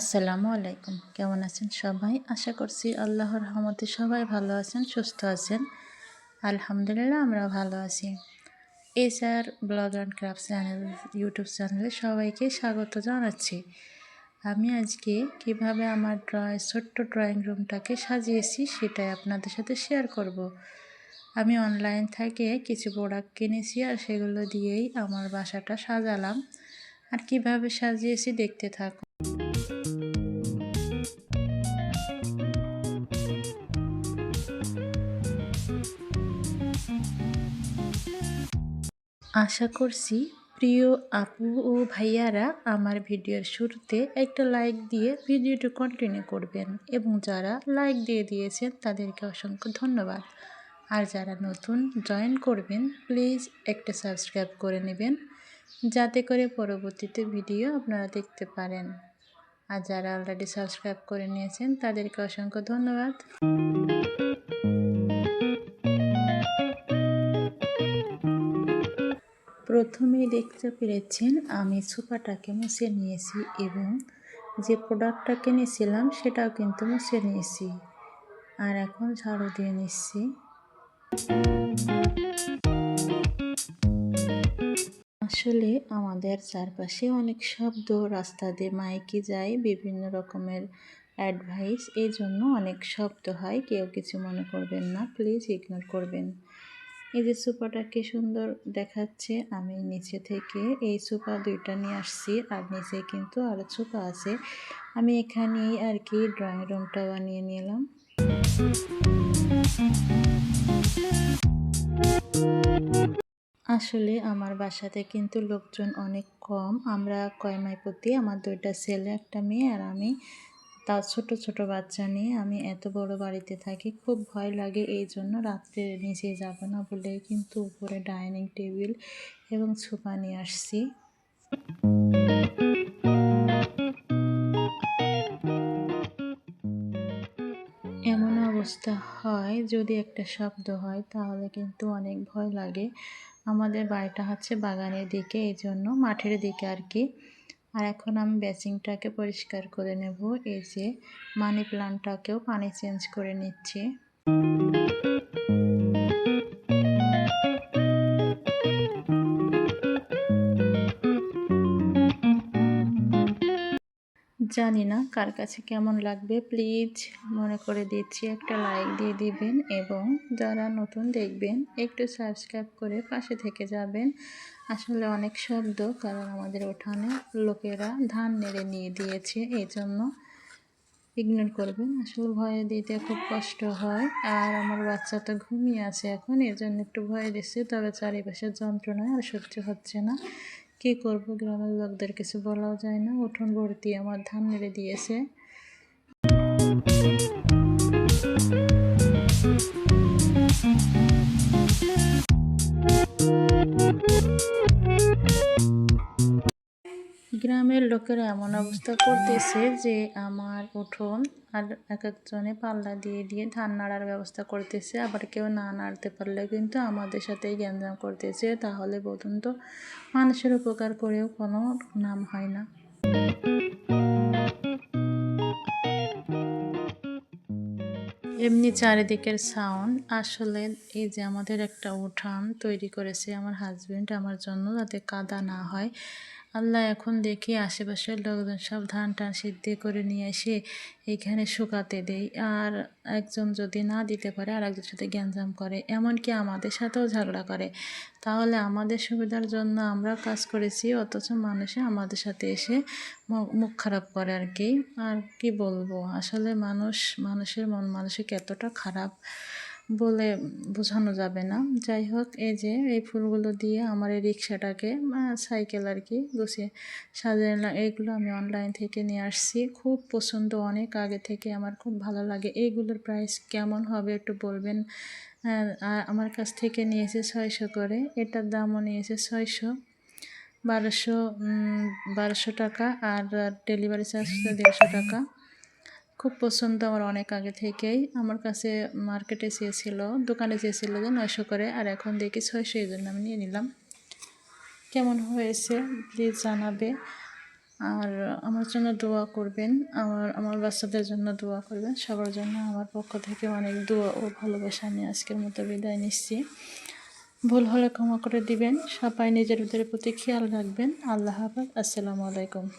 আসসালামু আলাইকুম। কেমন আছেন সবাই? আশা করছি আল্লাহর রহমতে সবাই ভালো আছেন, সুস্থ আছেন। আলহামদুলিল্লাহ আমরা ভালো আছি। SR blog and craft channel, YouTube চ্যানেলে সবাইকে স্বাগত জানাচ্ছি। আমি আজকে কীভাবে আমার ড্রয়, ছোট্ট ড্রয়িং রুমটাকে সাজিয়েছি সেটাই আপনাদের সাথে শেয়ার করব। আমি অনলাইন থেকে কিছু প্রোডাক্ট কিনেছি আর সেগুলো দিয়েই আমার বাসাটা সাজালাম। আর কীভাবে সাজিয়েছি দেখতে থাকুন আশা করছি প্রিয় আপু ও ভাইয়ারা আমার ভিডিওর শুরুতে একটা লাইক দিয়ে ভিডিওটি কন্টিনিউ করবেন এবং যারা লাইক দিয়ে দিয়েছেন তাদেরকে অসংখ্য ধন্যবাদ। আর যারা নতুন জয়েন করবেন প্লিজ একটা সাবস্ক্রাইব করে নেবেন। যাতে করে পরবর্তীতে ভিডিও আপনারা দেখতে পারেন। আর যারা অলরেডি সাবস্ক্রাইব করে নিয়েছেন, তাদেরকে অসংখ্য ধন্যবাদ। প্রথমেই দেখতে পেরেছেন, আমি সুপাটাকে মুছে নিয়েছি এবং যে প্রোডাক্টটা কিনেছিলাম সেটাও কিন্তু মুছে নিয়েছি। আর এখন ঝাড়ু দিয়ে নিচ্ছি। আসলে আমাদের চারপাশে অনেক শব্দ, রাস্তা দিয়ে মাইকে যায়, বিভিন্ন রকমের অ্যাডভাইস এই জন্য অনেক শব্দ হয়। কেউ কিছু মনে করবেন না প্লিজ ইগনোর করবেন। এই যে সোফাটা কি সুন্দর দেখাচ্ছে, আমি নিচে থেকে এই সোফা দুইটা নিয়ে আসছি, আর নিচে কিন্তু আরও সোফা আছে। আমি এখানেই আর কি ড্রয়িং রুমটা বানিয়ে নিলাম। আসলে আমার বাসাতে কিন্তু লোকজন অনেক কম। আমরা কয়মাই প্রতি আমার দুইটা ছেলে, একটা মেয়ে আর আমি। তার ছোট ছোট বাচ্চা নিয়ে আমি এত বড় বাড়িতে থাকি, খুব ভয় লাগে এই জন্য রাত্রে নিচে যাব না বলে কিন্তু উপরে ডাইনিং টেবিল এবং সোফা নিয়ে আসছি। অবস্থা হয়, যদি একটা শব্দ হয়, তাহলে কিন্তু অনেক ভয় লাগে। আমাদের বাড়িটা হচ্ছে বাগানের দিকে এই জন্য মাঠের দিকে আর কি আর এখন আমি বেসিংটাকে পরিষ্কার করে নেব। এই যে মানি প্লান্টটাকেও পানি চেঞ্জ করে নিচ্ছি। জানি না কার কাছে কেমন লাগবে। প্লিজ মনে করে দিচ্ছি একটা লাইক দিয়ে দিবেন এবং যারা নতুন দেখবেন একটু সাবস্ক্রাইব করে পাশে থেকে যাবেন। আসলে অনেক শব্দ কারণ আমাদের ওঠানে লোকেরা ধান নেড়ে নিয়ে দিয়েছে, এই জন্য ইগনোর করবেন। আসলে ভয়ে দিতে খুব কষ্ট হয় আর আমার বাচ্চা তো ঘুমিয়ে আছে এখন এর জন্য একটু ভয় দিচ্ছে, তবে চারিপাশের যন্ত্রণায় আর সহ্য হচ্ছে না। কী করব? গ্রামের লোকদের কিছু বলাও যায় না। উঠোন ভর্তি আমার ধান মেরে দিয়েছে। গ্রামের লোকেরা এমন অবস্থা করতেছে যে আমার উঠোন আর এক একজনে পাল্লা দিয়ে দিয়ে ধান নাড়ার ব্যবস্থা করতেছে। আবার কেউ না নাড়তে পারলে কিন্তু আমাদের সাথেই গ্যাঞ্জাম করতেছে। তাহলে বলুন তো, মানুষের উপকার করেও কোনো নাম হয় না। এমনি চারিদিকের সাউন্ড আসলে এই যে আমাদের একটা উঠান তৈরি করেছে আমার হাজব্যান্ড আমার জন্য যাতে কাদা না হয়। আল্লাহ এখন দেখি আশেপাশের লোকজন সব ধান টান সিদ্ধ করে নিয়ে এসে এখানে শুকাতে দেই আর একজন যদি না দিতে পারে আর একজন সাথে গ্যাঞ্জাম করে। এমনকি আমাদের সাথেও ঝগড়া করে। তাহলে আমাদের সুবিধার জন্য আমরা কাজ করেছি, অথচ মানুষে আমাদের সাথে এসে মুখ খারাপ করে আর কি। আর কি বলব? আসলে মানুষ, মানুষের মন মানসিক এতটা খারাপ। বলে বোঝানো যাবে না। যাই হোক, এই যে এই ফুলগুলো দিয়ে আমার এই রিক্সাটাকে সাইকেল আর কি গুছিয়ে সাজিয়ে নিলাম। এইগুলো আমি অনলাইন থেকে নিয়ে আসছি। খুব পছন্দ, অনেক আগে থেকে আমার খুব ভালো লাগে। এইগুলোর প্রাইস কেমন হবে একটু বলবেন? আমার কাছ থেকে নিয়েছে ছয়শো করে। এটার দামও নিয়েছে ছয়শো, বারোশো বারোশো টাকা। আর ডেলিভারি চার্জ দেড়শো টাকা। খুব পছন্দ আমার অনেক আগে থেকেই। আমার কাছে মার্কেটে চেয়েছিল, দোকানে চেয়েছিল যে নয়শো করে, আর এখন দেখি ছয়শো এই জন্য আমি নিয়ে নিলাম। কেমন হয়েছে প্লিজ জানাবে। আর আমার জন্য দোয়া করবেন, আমার আমার বাচ্চাদের জন্য দোয়া করবেন। সবার জন্য আমার পক্ষ থেকে অনেক দোয়া ও ভালোবাসা আমি আজকের মতো বিদায় নিচ্ছি। ভুল হলে ক্ষমা করে দিবেন। সবাই নিজের প্রতি খেয়াল রাখবেন। আল্লাহ হাফাজ। আসসালামু আলাইকুম।